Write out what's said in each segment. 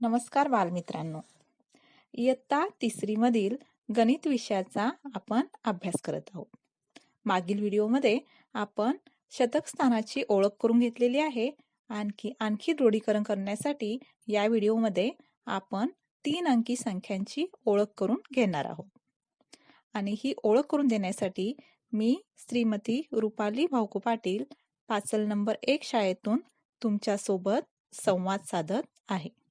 नमस्कार बालमित्रांनो. इयत्ता तिसरीमधील गणित विषयाचा आपण अभ्यास करत आहोत. मागील व्हिडिओमध्ये आपण शतक स्थानाची ओळख करून घेतलेली आहे. आणखी आणखी दृढीकरण करण्यासाठी या व्हिडिओमध्ये आपण तीन अंकी संख्यांची ओळख करून घेणार आहोत. आणि ही ओळख करून देण्यासाठी मी श्रीमती रुपाली भाऊको पाटील पाचल नंबर एक शाळेतून तुमच्यासोबत संवाद साधत आहे.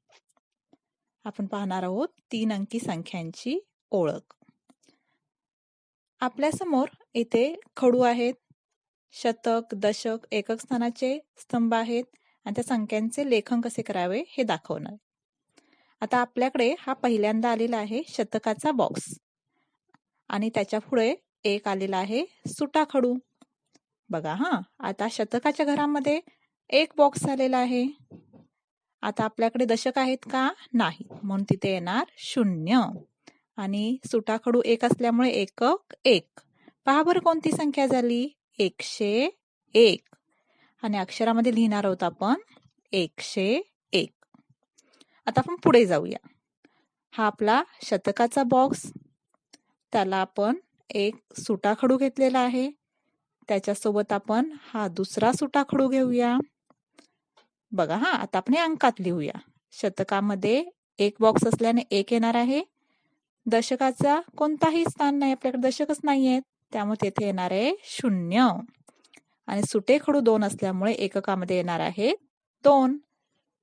आपण पाहणार आहोत तीन अंकी संख्यांची ओळख. आपल्यासमोर इथे खडू आहेत शतक दशक एकक स्थानाचे स्तंभ आहेत आणि त्या संख्यांचे लेखन कसे करावे हे दाखवणार. आता आपल्याकडे हा पहिल्यांदा आलेला आहे शतकाचा बॉक्स आणि त्याच्या पुढे एक आलेला आहे सुटा खडू. बघा हा आता शतकाच्या घरामध्ये एक बॉक्स आलेला आहे. आता आपल्याकडे दशक आहेत का? नाही. म्हणून तिथे येणार शून्य. आणि सुटाखडू एक असल्यामुळे एकक एक. पहा बरं कोणती संख्या झाली? एकशे एक. आणि अक्षरामध्ये लिहिणार आहोत आपण एकशे एक. आता आपण पुढे जाऊया. हा आपला शतकाचा बॉक्स त्याला आपण एक सुटाखडू घेतलेला आहे. त्याच्यासोबत आपण हा दुसरा सुटाखडू घेऊया. बघा हा आता आपण अंकात लिहूया. शतकामध्ये एक बॉक्स असल्याने एक येणार आहे. दशकाचा कोणताही स्थान नाही आपल्याकडे दशकच नाही आहेत. त्यामुळे तेथे येणार आहे शून्य. आणि सुटे खडू दोन असल्यामुळे एककामध्ये येणार आहे दोन.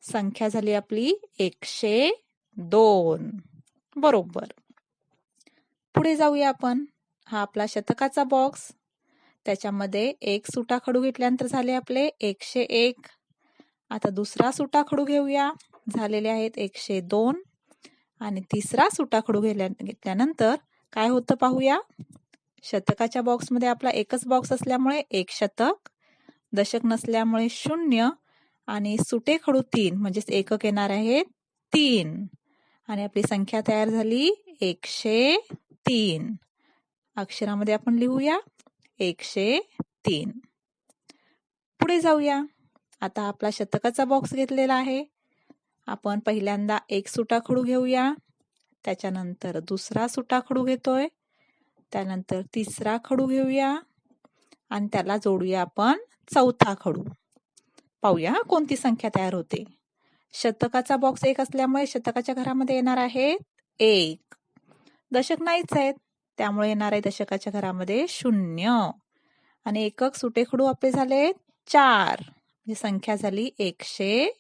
संख्या झाली आपली एकशे दोन. बरोबर. पुढे जाऊया आपण. हा आपला शतकाचा बॉक्स त्याच्यामध्ये एक सुटा खडू घेतल्यानंतर झाले आपले एकशे एक. आता दुसरा सुटा खडू घेऊया. झालेले आहेत एकशे दोन. आणि तिसरा सुटा खडू घेतल्यानंतर काय होतं पाहूया? शतकाच्या बॉक्समध्ये आपला एकच बॉक्स असल्यामुळे एक शतक दशक नसल्यामुळे शून्य आणि सुटे खडू तीन म्हणजेच एकक येणार आहे तीन. आणि आपली संख्या तयार झाली एकशे तीन. अक्षरामध्ये आपण लिहूया एकशे तीन. पुढे जाऊया. आता आपला शतकाचा बॉक्स घेतलेला आहे. आपण पहिल्यांदा एक सुटाखडू घेऊया. त्याच्यानंतर दुसरा सुटाखडू घेतोय. त्यानंतर तिसरा खडू घेऊया. आणि त्याला जोडूया आपण चौथा खडू. पाहूया कोणती संख्या तयार होते. शतकाचा बॉक्स एक असल्यामुळे शतकाच्या घरामध्ये येणार आहे एक. दशक नाहीच आहेत. त्यामुळे येणार आहे दशकाच्या घरामध्ये शून्य. आणि एकक सुटे खडू आपले झाले चार. ही संख्या झाली एकशे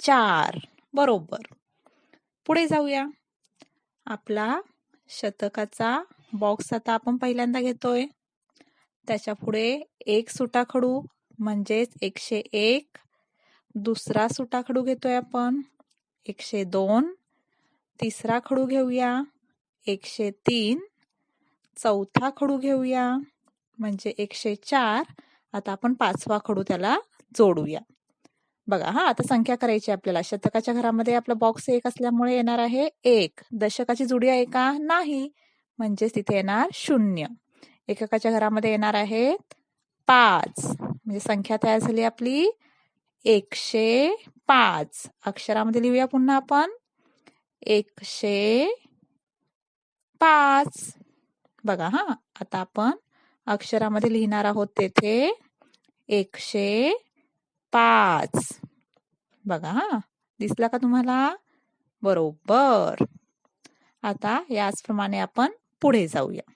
चार. बरोबर. पुढे जाऊया. आपला शतकाचा बॉक्स आता आपण पहिल्यांदा घेतोय. त्याच्या पुढे एक सुटा खडू म्हणजेच एकशे एक. दुसरा सुटा खडू घेतोय आपण एकशे दोन. तिसरा खडू घेऊया एकशे तीन. चौथा खडू घेऊया म्हणजे एकशे चार. आता आपण पाचवा खडू त्याला जोडूया. बघा हा आता संख्या करायची आपल्याला. शतकाच्या घरामध्ये आपला बॉक्स एक असल्यामुळे येणार आहे एक. दशकाची जुडी आहे का? नाही. म्हणजेच तिथे येणार शून्य. एककाच्या घरामध्ये येणार आहेत पाच. म्हणजे संख्या तयार झाली आपली एकशे पाच. अक्षरामध्ये लिहूया पुन्हा आपण. एकशे पाच. बघा हा आता आपण अक्षरामध्ये लिहिणार आहोत तेथे एकशे पाच. बघा हा दिसला का तुम्हाला? बरोबर. आता याचप्रमाणे आपण पुढे जाऊया.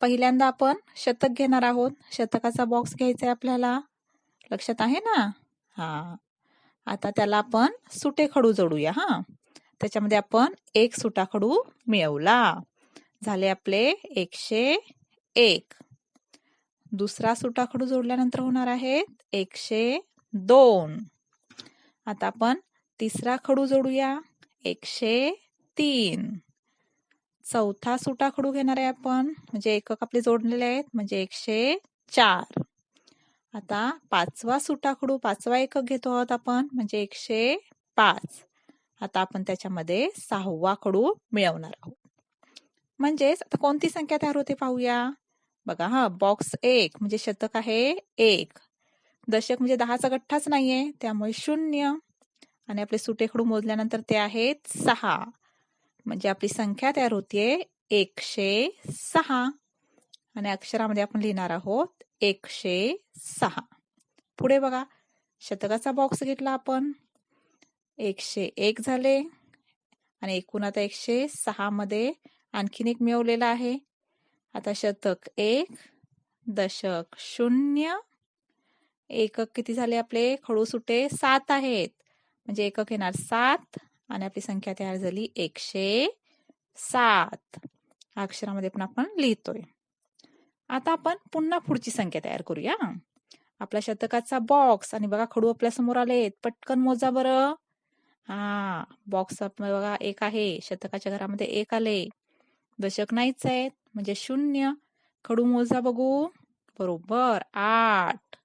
पहिल्यांदा आपण शतक घेणार आहोत. शतकाचा बॉक्स घ्यायचा आहे आपल्याला. लक्षात आहे ना? हा. आता त्याला आपण सुटे खडू जोडूया हा. त्याच्यामध्ये आपण एक सुटा खडू मिळवला. झाले आपले एकशे एक. दुसरा सुटाखडू जोडल्यानंतर होणार आहे एकशे दोन. आता आपण तिसरा खडू जोडूया. एकशे तीन. चौथा सुटा खडू घेणार आहे आपण. म्हणजे एकक आपले जोडलेले आहेत. म्हणजे एकशे चार. आता पाचवा सुटा खडू पाचवा एकक घेतो आहोत आपण. म्हणजे एकशे पाच. आता आपण त्याच्यामध्ये सहावा खडू मिळवणार आहोत. म्हणजेच आता कोणती संख्या तयार होते पाहूया. बघा हा बॉक्स एक म्हणजे शतक आहे एक. दशक म्हणजे दहाचा गठ्ठाच नाहीये त्यामुळे शून्य. आणि आपले सुटेकडून मोजल्यानंतर ते आहेत सहा. म्हणजे आपली संख्या तयार होतीये एकशे सहा. आणि अक्षरामध्ये आपण लिहिणार आहोत एकशे सहा. पुढे बघा शतकाचा बॉक्स घेतला आपण. एकशे एक झाले. आणि एकूण आता एकशे सहा मध्ये आणखीन एक मिळवलेला आहे. आता शतक एक दशक शून्य. एकक किती झाले आपले? खडू सुटे सात आहेत. म्हणजे एकक येणार सात आणि आपली संख्या तयार झाली एकशे सात. अक्षरामध्ये पण आपण लिहितोय. आता आपण पुन्हा पुढची संख्या तयार करूया. आपल्या शतकाचा बॉक्स आणि बघा खडू आपल्यासमोर आलेत. पटकन मोजा बरं. हा बॉक्स बघा एक आहे. शतकाच्या घरामध्ये एक आले. दशक नाहीच आहेत. म्हणजे शून्य खडू मोजा बघू. बरोबर आठ.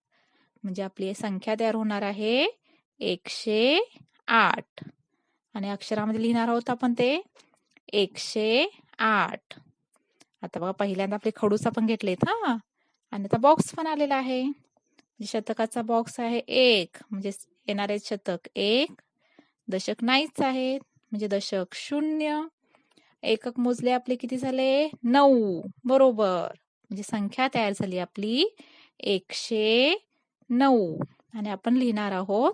म्हणजे आपली संख्या तयार होणार आहे एकशे आठ. आणि अक्षरामध्ये लिहिणार आहोत आपण ते एकशे आठ. आता बघा पहिल्यांदा आपले खडूस आपण घेतलेत हा. आणि आता बॉक्स पण आलेला आहे. म्हणजे शतकाचा बॉक्स आहे एक. म्हणजे येणारे शतक एक. दशक नाहीच आहेत. म्हणजे दशक शून्य. एकक मोजले आपले किती झाले? नऊ. बरोबर. म्हणजे संख्या तयार झाली आपली. एकशे नऊ. आणि आपण लिहिणार आहोत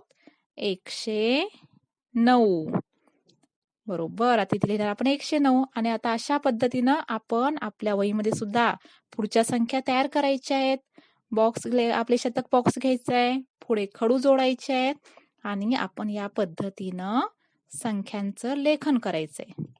एकशे नऊ. बरोबर. आता तिथे लिहिणार आपण एकशे नऊ. आणि आता अशा पद्धतीनं आपण आपल्या वहीमध्ये सुद्धा पुढच्या संख्या तयार करायच्या आहेत. बॉक्स आपले शतक बॉक्स घ्यायचा आहे. पुढे खडू जोडायचे आहेत. आणि आपण या पद्धतीनं संख्यांचं लेखन करायचंय.